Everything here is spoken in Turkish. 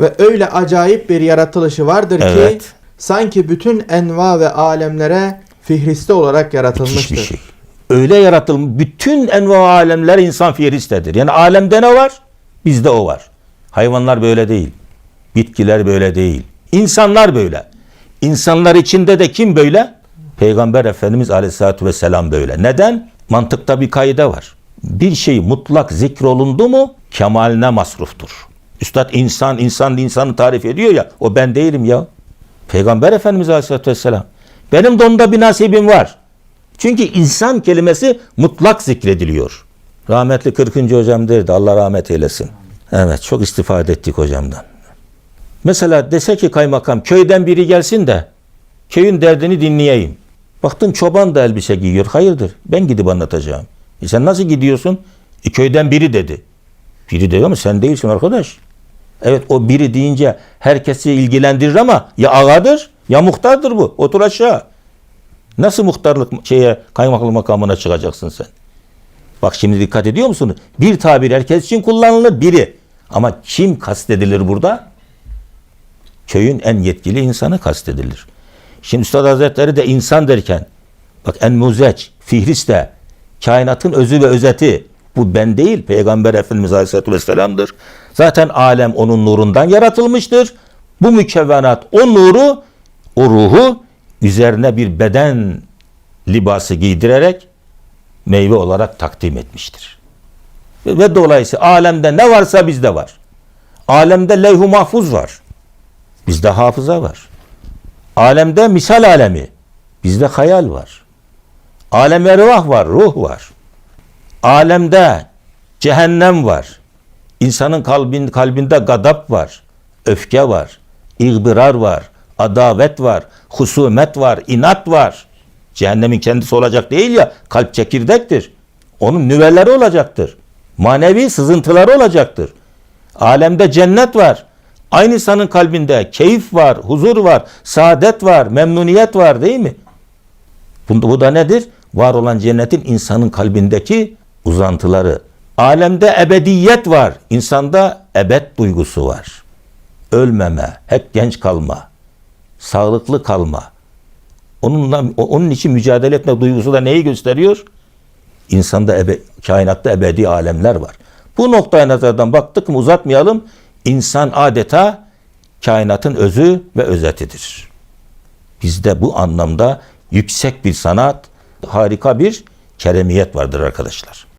Ve öyle acayip bir yaratılışı vardır Evet. ki sanki bütün enva ve alemlere fihriste olarak Müthiş yaratılmıştır. bir şey. Öyle yaratılmış. Bütün enva alemler insan fihristedir. Yani alemde ne var? Bizde o var. Hayvanlar böyle değil. Bitkiler böyle değil. İnsanlar böyle. İnsanlar içinde de kim böyle? Peygamber Efendimiz Aleyhisselatü Vesselam böyle. Neden? Mantıkta bir kaide var. Bir şey mutlak zikrolundu mu kemaline masruftur. Üstad insan, insan insanı tarif ediyor ya. O ben değilim ya. Peygamber Efendimiz Aleyhisselatü Vesselam. Benim de onda bir nasibim var. Çünkü insan kelimesi mutlak zikrediliyor. Rahmetli 40. hocam derdi. Allah rahmet eylesin. Evet çok istifade ettik hocamdan. Mesela dese ki kaymakam köyden biri gelsin de köyün derdini dinleyeyim. Baktın çoban da elbise giyiyor. Hayırdır? Ben gidip anlatacağım. E sen nasıl gidiyorsun? E köyden biri dedi. Biri dedi ama sen değilsin arkadaş. Evet o biri deyince herkesi ilgilendirir ama ya ağadır ya muhtardır bu. Otur aşağı. Nasıl muhtarlık şeye kaymaklı makamına çıkacaksın sen? Bak şimdi dikkat ediyor musun? Bir tabir herkes için kullanılır biri. Ama kim kastedilir burada? Köyün en yetkili insanı kastedilir. Şimdi Üstad Hazretleri de insan derken bak en muzeç, fihriste, kainatın özü ve özeti bu ben değil Peygamber Efendimiz Aleyhisselatü Vesselam'dır. Zaten alem onun nurundan yaratılmıştır. Bu mükevvenat o nuru, o ruhu üzerine bir beden libası giydirerek meyve olarak takdim etmiştir. Ve, ve dolayısıyla alemde ne varsa bizde var. Alemde levh-u mahfuz var. Bizde hafıza var. Alemde misal alemi. Bizde hayal var. Alem ervah var, ruh var. Alemde cehennem var. İnsanın kalbin, kalbinde gadap var. Öfke var. İgbirar var. Adavet var. Husumet var. inat var. Cehennemin kendisi olacak değil ya. Kalp çekirdektir. Onun nüveleri olacaktır. Manevi sızıntıları olacaktır. Alemde cennet var. Aynı insanın kalbinde keyif var, huzur var, saadet var, memnuniyet var değil mi? Bu, bu da nedir? Var olan cennetin insanın kalbindeki uzantıları. Alemde ebediyet var. İnsanda ebed duygusu var. Ölmeme, hep genç kalma, sağlıklı kalma. Onunla, onun için mücadele etme duygusu da neyi gösteriyor? İnsanda ebe, kainatta ebedi alemler var. Bu noktaya nazardan baktık mı uzatmayalım. İnsan adeta kainatın özü ve özetidir. Bizde bu anlamda yüksek bir sanat, harika bir keremiyet vardır arkadaşlar.